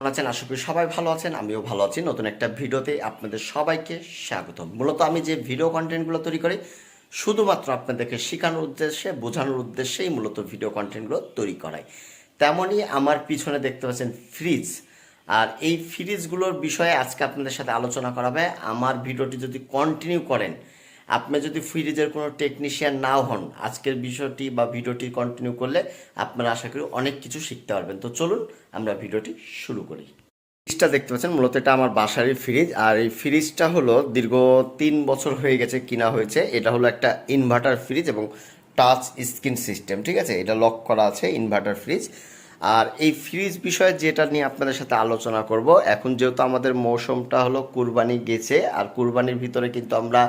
আছেন? আশা করি সবাই ভালো আছেন, আমিও ভালো আছি। নতুন একটা ভিডিওতে আপনাদের সবাইকে স্বাগত মূলত আমি যে ভিডিও কন্টেন্টগুলো তৈরি করি, শুধুমাত্র আপনাদেরকে শেখানোর উদ্দেশ্যে, বোঝানোর উদ্দেশ্যেই মূলত ভিডিও কন্টেন্টগুলো তৈরি করাই। তেমনই আমার পিছনে দেখতে পাচ্ছেন ফ্রিজ। আর এই ফ্রিজগুলোর বিষয়ে আজকে আপনাদের সাথে আলোচনা করাবে আমার ভিডিওটি যদি কন্টিনিউ করেন আপনি যদি ফ্রিজের কোনো টেকনিশিয়ান নাও হন, আজকের বিষয়টি বা ভিডিওটি কন্টিনিউ করলে আপনারা আশা করি অনেক কিছু শিখতে পারবেন। তো চলুন আমরা ভিডিওটি শুরু করি। ফ্রিজটা দেখতে পাচ্ছেন, মূলত এটা আমার বাসারই ফ্রিজ আর এই ফ্রিজটা হলো দীর্ঘ তিন বছর হয়ে গেছে কিনা হয়েছে। এটা হলো একটা ইনভার্টার ফ্রিজ এবং টাচ স্ক্রিন সিস্টেম ঠিক আছে? এটা লক করা আছে ইনভার্টার ফ্রিজ আর এই ফ্রিজ বিষয়ে যেটা নিয়ে আপনাদের সাথে আলোচনা করব, এখন যেহেতু আমাদের মৌসুমটা হলো কুরবানি গেছে, আর কুরবানির ভিতরে কিন্তু আমরা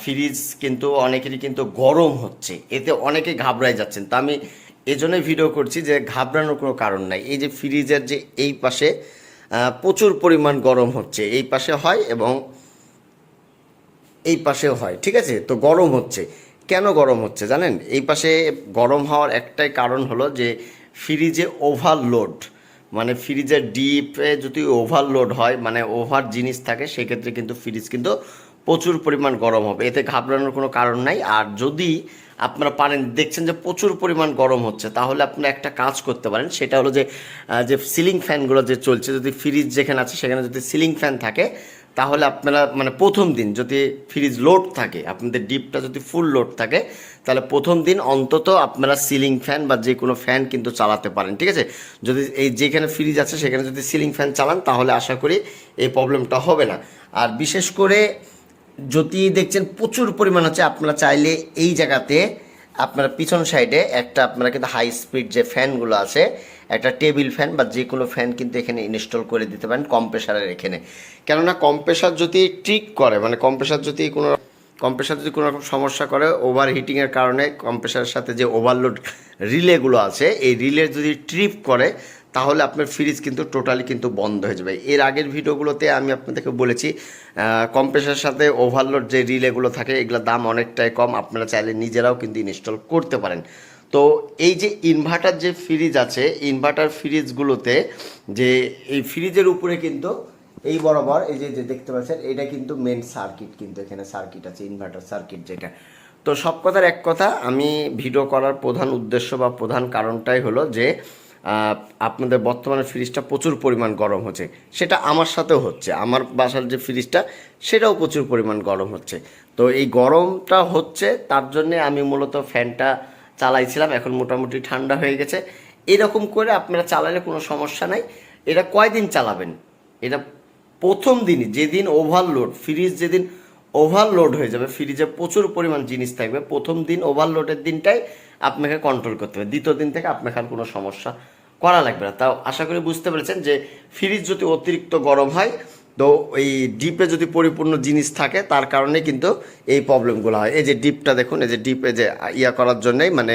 ফ্রিজ কিন্তু অনেকেরই কিন্তু গরম হচ্ছে। এতে অনেকে ঘাবড়ায় যাচ্ছেন। তা আমি এজন্যই ভিডিও করছি যে ঘাবড়ানোর কোনো কারণ নাই। এই যে ফ্রিজের যে এই পাশে প্রচুর পরিমাণ গরম হচ্ছে। এই পাশে হয় এবং এই পাশেও হয়। ঠিক আছে? তো গরম হচ্ছে। কেন গরম হচ্ছে জানেন? এই পাশে গরম হওয়ার একটাই কারণ হলো যে ফ্রিজে ওভারলোড মানে ফ্রিজের ডিপে যদি ওভারলোড হয় মানে ওভার জিনিস থাকে, সেক্ষেত্রে কিন্তু ফ্রিজ কিন্তু প্রচুর পরিমাণ গরম হবে। এতে ঘাবড়ানোর কোনো কারণ নাই। আর যদি আপনারা পারেন, দেখছেন যে প্রচুর পরিমাণ গরম হচ্ছে, তাহলে আপনারা একটা কাজ করতে পারেন। সেটা হলো যে যে সিলিং ফ্যানগুলো যে চলছে, যদি ফ্রিজ যেখানে আছে, সেখানে যদি সিলিং ফ্যান থাকে, তাহলে আপনারা মানে প্রথম দিন যদি ফ্রিজ লোড থাকে, আপনাদের ডিপটা যদি ফুল লোড থাকে, তাহলে প্রথম দিন অন্তত আপনারা সিলিং ফ্যান বা যে কোনো ফ্যান কিন্তু চালাতে পারেন, ঠিক আছে? যদি এই যেখানে ফ্রিজ আছে, সেখানে যদি সিলিং ফ্যান চালান, তাহলে আশা করি এই প্রবলেমটা হবে না। আর বিশেষ করে যদি দেখছেন প্রচুর পরিমাণ হচ্ছে আপনারা চাইলে এই জায়গাতে আপনারা পিছন সাইডে একটা আপনারা কিন্তু হাই স্পিড যে ফ্যানগুলো আছে, একটা টেবিল ফ্যান বা যে কোনো ফ্যান কিন্তু এখানে ইনস্টল করে দিতে পারেন কম্প্রেসারের এখানে। কেননা কম্প্রেসার যদি ট্রিক করে মানে কম্প্রেসার যদি কোনো কম্প্রেসার যদি কোনো রকম সমস্যা করে ওভার হিটিংয়ের কারণে কম্প্রেসারের সাথে যে ওভারলোড রিলেগুলো আছে, এই রিলে যদি ট্রিপ করে তাহলে আপনার ফ্রিজ কিন্তু টোটালি কিন্তু বন্ধ হয়ে যাবে। এর আগের ভিডিওগুলোতে আমি আপনাদেরকে বলেছি কম্প্রেসারের সাথে ওভারলোড যে রিলেগুলো থাকে এগুলোর দাম অনেকটাই কম, আপনারা চাইলে নিজেরাও কিন্তু ইনস্টল করতে পারেন। তো এই যে ইনভার্টার যে ফ্রিজ আছে ইনভার্টার ফ্রিজগুলোতে যে এই ফ্রিজের উপরে কিন্তু এই বরাবর, এই যে যে দেখতে পাচ্ছেন, এটা কিন্তু মেন সার্কিট কিন্তু এখানে সার্কিট আছে ইনভার্টার সার্কিট যেটা। তো সব কথার এক কথা, আমি ভিডিও করার প্রধান উদ্দেশ্য বা প্রধান কারণটাই হলো যে আপনাদের বর্তমানে ফ্রিজটা প্রচুর পরিমাণ গরম হচ্ছে। সেটা আমার সাথেও হচ্ছে। আমার বাসার যে ফ্রিজটা, সেটাও প্রচুর পরিমাণ গরম হচ্ছে। তো এই গরমটা হচ্ছে, তার জন্যে আমি মূলত ফ্যানটা চালাইছিলাম। এখন মোটামুটি ঠান্ডা হয়ে গেছে। এরকম করে আপনারা চালালে কোনো সমস্যা নাই। এটা কয়দিন চালাবেন? এটা প্রথম দিনই। যেদিন ওভারলোড ফ্রিজ যেদিন ওভারলোড হয়ে যাবে ফ্রিজে প্রচুর পরিমাণ জিনিস থাকবে। প্রথম দিন ওভারলোডের দিনটাই আপনাকে কন্ট্রোল করতে হবে। দ্বিতীয় দিন থেকে আপনাকে আর কোনো সমস্যা করা লাগবে না। তাও আশা করি বুঝতে পেরেছেন যে ফ্রিজ যদি অতিরিক্ত গরম হয়, তো এই ডিপে যদি পরিপূর্ণ জিনিস থাকে, তার কারণে কিন্তু এই প্রবলেমগুলো হয়। এই যে ডিপটা দেখুন, এই যে ডিপে যে ইয়া করার জন্যই মানে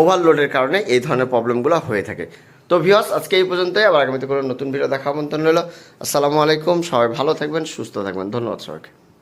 ওভারলোডের কারণে এই ধরনের প্রবলেমগুলো হয়ে থাকে। তো ভিওস আজকে এই পর্যন্তই। আবার আগামীতে কোনো নতুন ভিডিও দেখা আমন্ত্রণ রইল। আসসালামু আলাইকুম। সবাই ভালো থাকবেন, সুস্থ থাকবেন। ধন্যবাদ সবাইকে।